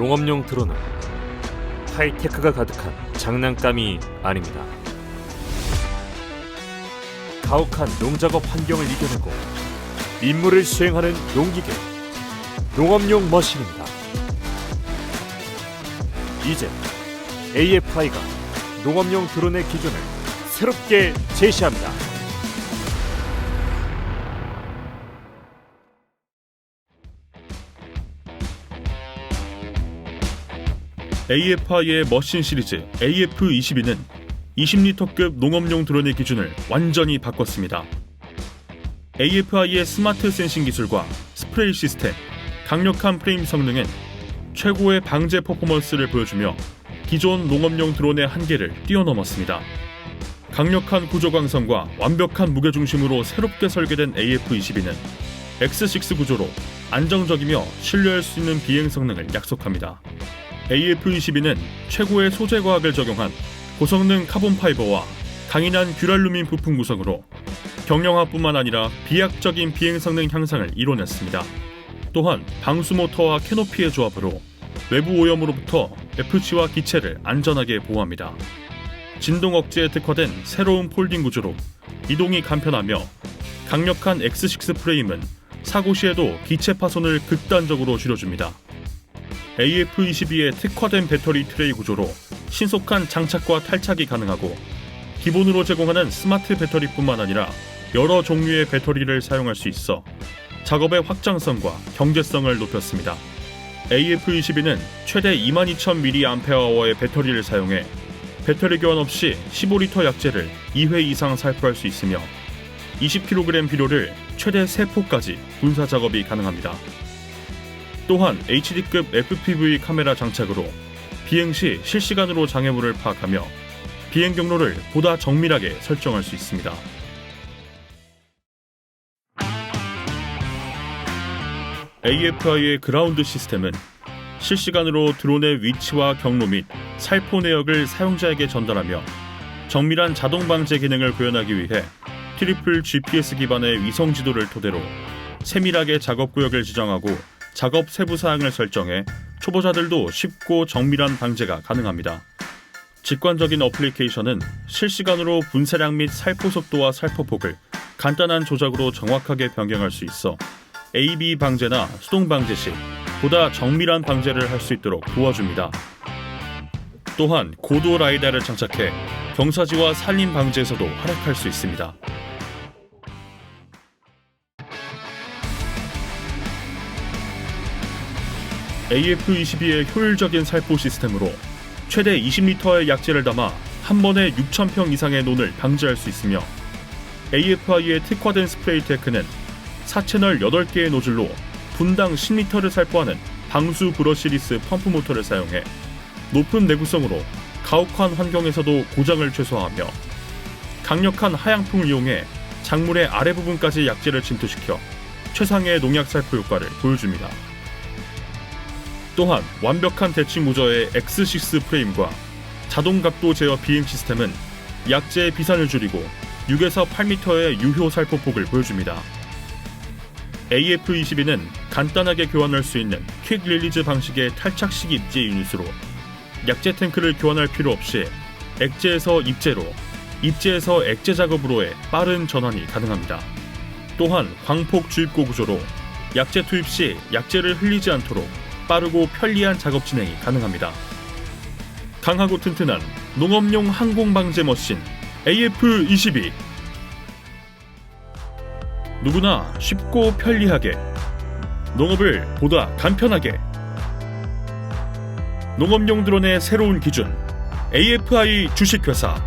농업용 드론은 하이테크가 가득한 장난감이 아닙니다. 가혹한 농작업 환경을 이겨내고 임무를 수행하는 농기계, 농업용 머신입니다. 이제 AFI가 농업용 드론의 기준을 새롭게 제시합니다. AFI의 머신 시리즈 AF22는 20리터급 농업용 드론의 기준을 완전히 바꿨습니다. AFI의 스마트 센싱 기술과 스프레이 시스템, 강력한 프레임 성능은 최고의 방제 퍼포먼스를 보여주며 기존 농업용 드론의 한계를 뛰어넘었습니다. 강력한 구조 강성과 완벽한 무게 중심으로 새롭게 설계된 AF22는 X6 구조로 안정적이며 신뢰할 수 있는 비행 성능을 약속합니다. AF22는 최고의 소재 과학을 적용한 고성능 카본 파이버와 강인한 듀랄루민 부품 구성으로 경량화뿐만 아니라 비약적인 비행 성능 향상을 이뤄냈습니다. 또한 방수 모터와 캐노피의 조합으로 외부 오염으로부터 F치와 기체를 안전하게 보호합니다. 진동 억제에 특화된 새로운 폴딩 구조로 이동이 간편하며 강력한 X6 프레임은 사고 시에도 기체 파손을 극단적으로 줄여줍니다. AF22의 특화된 배터리 트레이 구조로 신속한 장착과 탈착이 가능하고 기본으로 제공하는 스마트 배터리뿐만 아니라 여러 종류의 배터리를 사용할 수 있어 작업의 확장성과 경제성을 높였습니다. AF22는 최대 22,000mAh의 배터리를 사용해 배터리 교환 없이 15리터 약재를 2회 이상 살포할 수 있으며 20kg 비료를 최대 3포까지 분사 작업이 가능합니다. 또한 HD급 FPV 카메라 장착으로 비행 시 실시간으로 장애물을 파악하며 비행 경로를 보다 정밀하게 설정할 수 있습니다. AFI의 그라운드 시스템은 실시간으로 드론의 위치와 경로 및 살포 내역을 사용자에게 전달하며 정밀한 자동 방제 기능을 구현하기 위해 트리플 GPS 기반의 위성 지도를 토대로 세밀하게 작업 구역을 지정하고 작업 세부 사항을 설정해 초보자들도 쉽고 정밀한 방제가 가능합니다. 직관적인 어플리케이션은 실시간으로 분쇄량 및 살포 속도와 살포 폭을 간단한 조작으로 정확하게 변경할 수 있어 AB 방제나 수동 방제 시 보다 정밀한 방제를 할 수 있도록 도와줍니다. 또한 고도 라이다를 장착해 경사지와 산림 방제에서도 활약할 수 있습니다. AF22의 효율적인 살포 시스템으로 최대 20리터의 약재를 담아 한 번에 6,000평 이상의 논을 방지할 수 있으며 AFI의 특화된 스프레이 테크는 4채널 8개의 노즐로 분당 10리터를 살포하는 방수 브러 시리스 펌프 모터를 사용해 높은 내구성으로 가혹한 환경에서도 고장을 최소화하며 강력한 하양풍을 이용해 작물의 아래 부분까지 약재를 침투시켜 최상의 농약 살포 효과를 보여줍니다. 또한 완벽한 대칭 무저의 X6 프레임과 자동 각도 제어 비행 시스템은 약재의 비산을 줄이고 6에서 8m의 유효 살포 폭을 보여줍니다. AF22는 간단하게 교환할 수 있는 퀵 릴리즈 방식의 탈착식 입재 유닛으로 약재 탱크를 교환할 필요 없이 액재에서 입재로, 입재에서 액재 작업으로의 빠른 전환이 가능합니다. 또한 광폭 주입구 구조로 약재 투입 시 약재를 흘리지 않도록 빠르고 편리한 작업 진행이 가능합니다. 강하고 튼튼한 농업용 항공 방제 머신 AF22 누구나 쉽고 편리하게 농업을 보다 간편하게 농업용 드론의 새로운 기준 AFI 주식회사